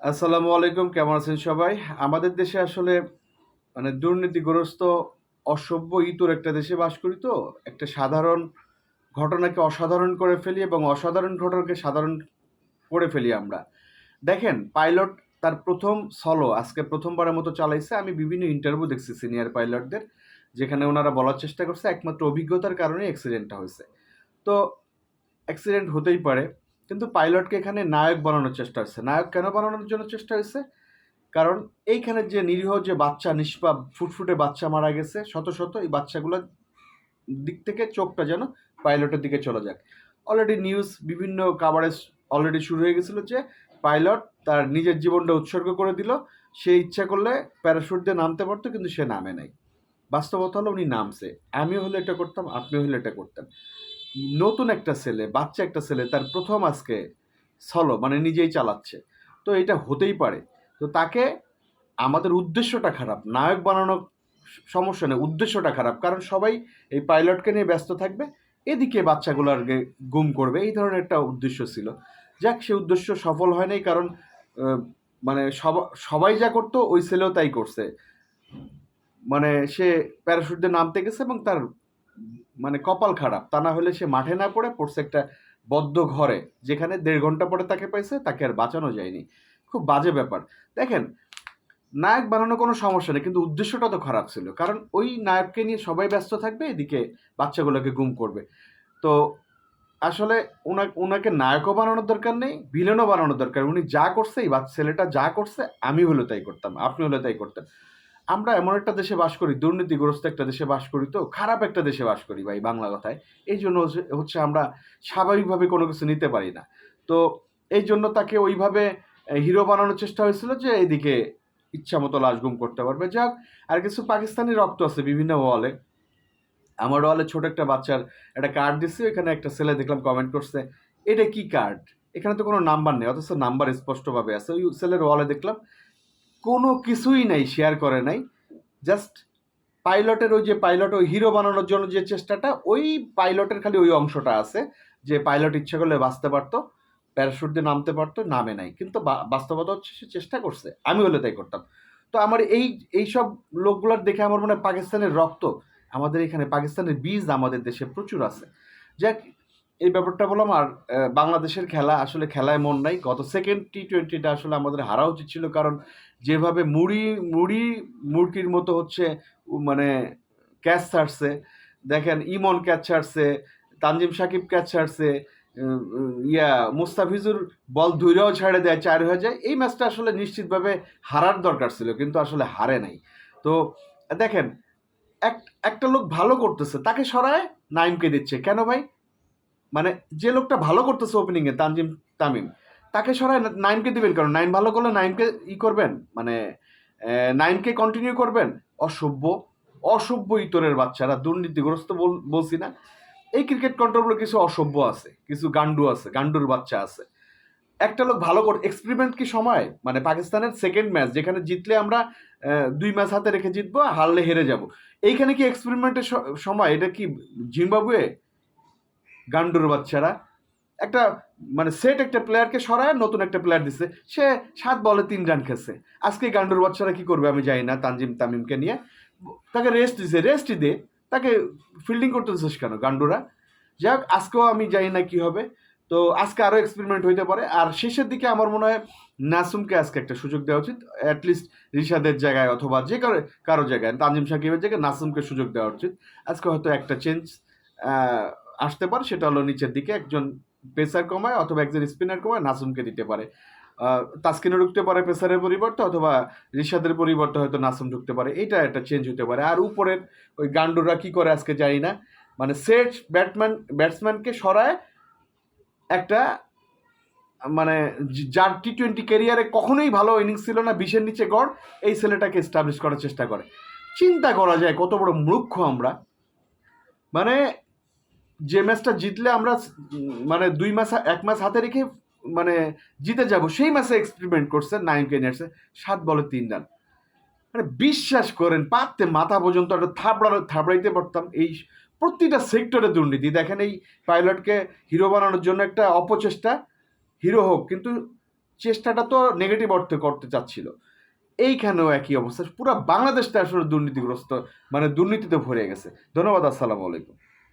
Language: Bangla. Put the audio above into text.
আসসালামু আলাইকুম, কেমন আছেন সবাই? আমাদের দেশে আসলে মানে দুর্নীতিগ্রস্ত, অসভ্য ইতর একটা দেশে বাস করি তো। একটা সাধারণ ঘটনাকে অসাধারণ করে ফেলি এবং অসাধারণ ঘটনাকে সাধারণ করে ফেলি আমরা। দেখেন, পাইলট তার প্রথম সলো আজকে প্রথমবারের মতো চালাইছে। আমি বিভিন্ন ইন্টারভিউ দেখছি সিনিয়র পাইলটদের, যেখানে ওনারা বলার চেষ্টা করছে, একমাত্র অভিজ্ঞতার কারণে অ্যাক্সিডেন্টটা হয়েছে। তো অ্যাক্সিডেন্ট হতেই পারে। কিন্তু পাইলটকে এখানে নায়ক বানানোর চেষ্টা হচ্ছে নায়ক কেন বানানোর জন্য চেষ্টা হয়েছে? কারণ এইখানে যে নিরীহ যে বাচ্চা, নিষ্পাপ, ফুটফুটে বাচ্চা মারা গেছে, শত শত এই বাচ্চাগুলোর দিক থেকে চোখটা যেন পাইলটের দিকে চলে যাক। অলরেডি নিউজ বিভিন্ন কাভারেজ অলরেডি শুরু হয়ে গেছিল যে পাইলট তার নিজের জীবনটা উৎসর্গ করে দিল। সে ইচ্ছা করলে প্যারাশুট দিয়ে নামতে পারতো, কিন্তু সে নামে নাই। বাস্তবতা হলো উনি নামছে। আমিও হলে এটা করতাম, আপনিও হলে এটা করতেন। নতুন একটা ছেলে, বাচ্চা একটা ছেলে তার প্রথম আজকে সলো মানে নিজেই চালাচ্ছে। তো এটা হতেই পারে। তো তাকে আমাদের উদ্দেশ্যটা খারাপ, নায়ক বানানো সমস্যা নেই, উদ্দেশ্যটা খারাপ। কারণ সবাই এই পাইলটকে নিয়ে ব্যস্ত থাকবে, এদিকে বাচ্চাগুলোকে গুম করবে, এই ধরনের একটা উদ্দেশ্য ছিল। যাক, সে উদ্দেশ্য সফল হয় নাই কারণ মানে সব- সবাই যা করতো, ওই ছেলেও তাই করছে। মানে সে প্যারাশুট দিয়ে নামতে গেছে এবং তার মানে কপাল খারাপ। তা না হলে সে মাঠে না পড়ে পড়ছে একটা বদ্ধ ঘরে, যেখানে দেড় ঘণ্টা পরে তাকে পাইছে, তাকে আর বাঁচানো যায়নি। খুব বাজে ব্যাপার। দেখেন, নায়ক বানানো কোনো সমস্যা নেই, কিন্তু উদ্দেশ্যটা তো খারাপ ছিল। কারণ ওই নায়ককে নিয়ে সবাই ব্যস্ত থাকবে, এদিকে বাচ্চাগুলোকে গুম করবে। তো আসলে ওনা ওনাকে নায়কও বানানোর দরকার নেই, ভিলেনও বানানোর দরকার। উনি যা করছে, এই বাচ্চা ছেলেটা যা করছে আমি হলে তাই করতাম আপনি হলে তাই করতেন। আমরা এমন একটা দেশে বাস করি, দুর্নীতিগ্রস্ত একটা দেশে বাস করি তো, খারাপ একটা দেশে বাস করি ভাই বাংলা কথায়। এই জন্য হচ্ছে- আমরা স্বাভাবিকভাবে কোনো কিছু নিতে পারি না। তো এই জন্য তাকে ওইভাবে হিরো বানানোর চেষ্টা হয়েছিল যে এইদিকে ইচ্ছা মতো লাশ গুম করতে পারবে। যাক, আর কিছু পাকিস্তানি রক্ত আছে বিভিন্ন ওয়ালে। আমার ওয়ালে ছোট একটা বাচ্চার একটা কার্ড দিচ্ছে এখানে একটা ছেলে দেখলাম কমেন্ট করছে, এটা কি কার্ড এখানে তো কোনো নাম্বার নেই, অথচ নাম্বার স্পষ্টভাবে আছে। ওই ছেলের ওয়ালে দেখলাম কোনো কিছুই নাই শেয়ার করে নাই। জাস্ট পাইলটের ওই যে পাইলট ওই হিরো বানানোর জন্য যে চেষ্টাটা, ওই পাইলটের খালি ওই অংশটা আছে যে পাইলট ইচ্ছা করলে বাঁচতে পারতো প্যারাশুট দিয়ে নামতে পারতো, নামে নাই। কিন্তু বাস্তবতা হচ্ছে সে চেষ্টা করছে। আমি হলে তাই করতাম। তো আমার এই এই সব লোকগুলোর দেখে আমার মনে হয় পাকিস্তানের রক্ত, আমাদের এখানে পাকিস্তানের বীজ আমাদের দেশে প্রচুর আছে। যাক এই ব্যাপারটা বললাম, আর বাংলাদেশের খেলা আসলে খেলায় মন নাই। গত সেকেন্ড টি টোয়েন্টিটা আসলে আমাদের হারা উচিত ছিল, কারণ যেভাবে মুড়ি মুড়ি, মুরগির মতো হচ্ছে মানে ক্যাচ ছাড়ছে। দেখেন, ইমন ক্যাচ ছাড়ছে, তানজিম সাকিব ক্যাচ ছাড়ছে ইয়া, মুস্তাফিজুর বল ধুইরাও ছেড়ে দেয়, চার হয়ে যায়। এই ম্যাচটা আসলে নিশ্চিতভাবে হারার দরকার ছিল, কিন্তু আসলে হারে নাই। তো, দেখেন, এক, একটা লোক ভালো করতেছে, তাকে সরায় নাইমকে দিচ্ছে। কেন ভাই? মানে যে লোকটা ভালো করতেছে ওপেনিংয়ে তানজিম তামিম, তাকে সরায় নাইনকে দিবেন কারণ নাইন ভালো করলে নাইনকে ই করবেন? মানে নাইনকে কন্টিনিউ করবেন? অসভ্য অসভ্য ইতরের বাচ্চারা, দুর্নীতিগ্রস্ত বল- বলছি না। এই ক্রিকেট কন্ট্রোলে কিছু অসভ্য আছে, কিছু গান্ডু আছে গান্ডুর বাচ্চা আছে। একটা লোক ভালো করে এক্সপেরিমেন্ট কি সময়? মানে পাকিস্তানের সেকেন্ড ম্যাচ যেখানে জিতলে আমরা দুই ম্যাচ হাতে রেখে জিতবো হারলে হেরে যাব। এইখানে কি এক্সপেরিমেন্টের সময়? এটা কি জিম্বাবুয়ে? গান্ডুর বাচ্চারা। একটা মানে সেট একটা প্লেয়ারকে সরায়, নতুন একটা প্লেয়ার দিছে। সে সাত বলে তিন রান খেছে আজকে গান্ডুর বাচ্চারা কি করবে আমি জানি না, তানজিম তামিমকে নিয়ে। তাকে রেস্ট দিছে রেস্টই দে তাকে ফিল্ডিং করতে দিছিস কেন গান্ডুরা? যাই আজকেও আমি জানি না কি হবে। তো আজকে আরও এক্সপেরিমেন্ট হইতে পারে। আর শেষের দিকে আমার মনে হয় নাসুমকে আজকে একটা সুযোগ দেওয়া উচিত। অ্যাটলিস্ট রিশাদের জায়গায় অথবা যে কারও কারও জায়গায়, তানজিম সাকিবের জায়গায় নাসুমকে সুযোগ দেওয়া উচিত। আজকে হয়তো একটা চেঞ্জ আসতে পারে সেটা হলো নিচের দিকে একজন পেসার কমায় অথবা একজন স্পিনার কমায় নাসুমকে দিতে পারে। আহ, তাসকিনও ঢুকতে পারে পেসারের পরিবর্তে অথবা রিশাদের পরিবর্তে হয়তো নাসুম ঢুকতে পারে এটা একটা চেঞ্জ হতে পারে। আর উপরের ওই গান্ডুরা কি করে আজকে জানি না মানে সেট ব্যাটম্যান ব্যাটসম্যানকে সরায় একটা মানে যার টি টোয়েন্টি ক্যারিয়ারে কখনোই ভালো ইনিংস ছিল না বিশের নিচে গড় এই ছেলেটাকে এস্টাবলিশ করার চেষ্টা করে। চিন্তা করা যায় কত বড় মূর্খ আমরা। মানে যে ম্যাচটা জিতলে আমরা মানে দুই মাস এক মাস হাতে রেখে মানে জিতে যাব, সেই ম্যাচে এক্সপেরিমেন্ট করছে নাইম কেনিয়ার্সে সাত বলে তিন রান। মানে বিশ্বাস করেন, পারতে মাথা পর্যন্ত একটা থাবড়া থাবড়াইতে পারতাম। এই প্রতিটা সেক্টরে দুর্নীতি। দেখেন এই পাইলটকে হিরো বানানোর জন্য একটা অপচেষ্টা হিরো হোক, কিন্তু চেষ্টাটা তো নেগেটিভ অর্থে করতে চাচ্ছিল। এইখানেও একই অবস্থা। পুরো বাংলাদেশটা আসলে দুর্নীতিগ্রস্ত মানে দুর্নীতিতে ভরে গেছে। ধন্যবাদ, আসসালামু আলাইকুম।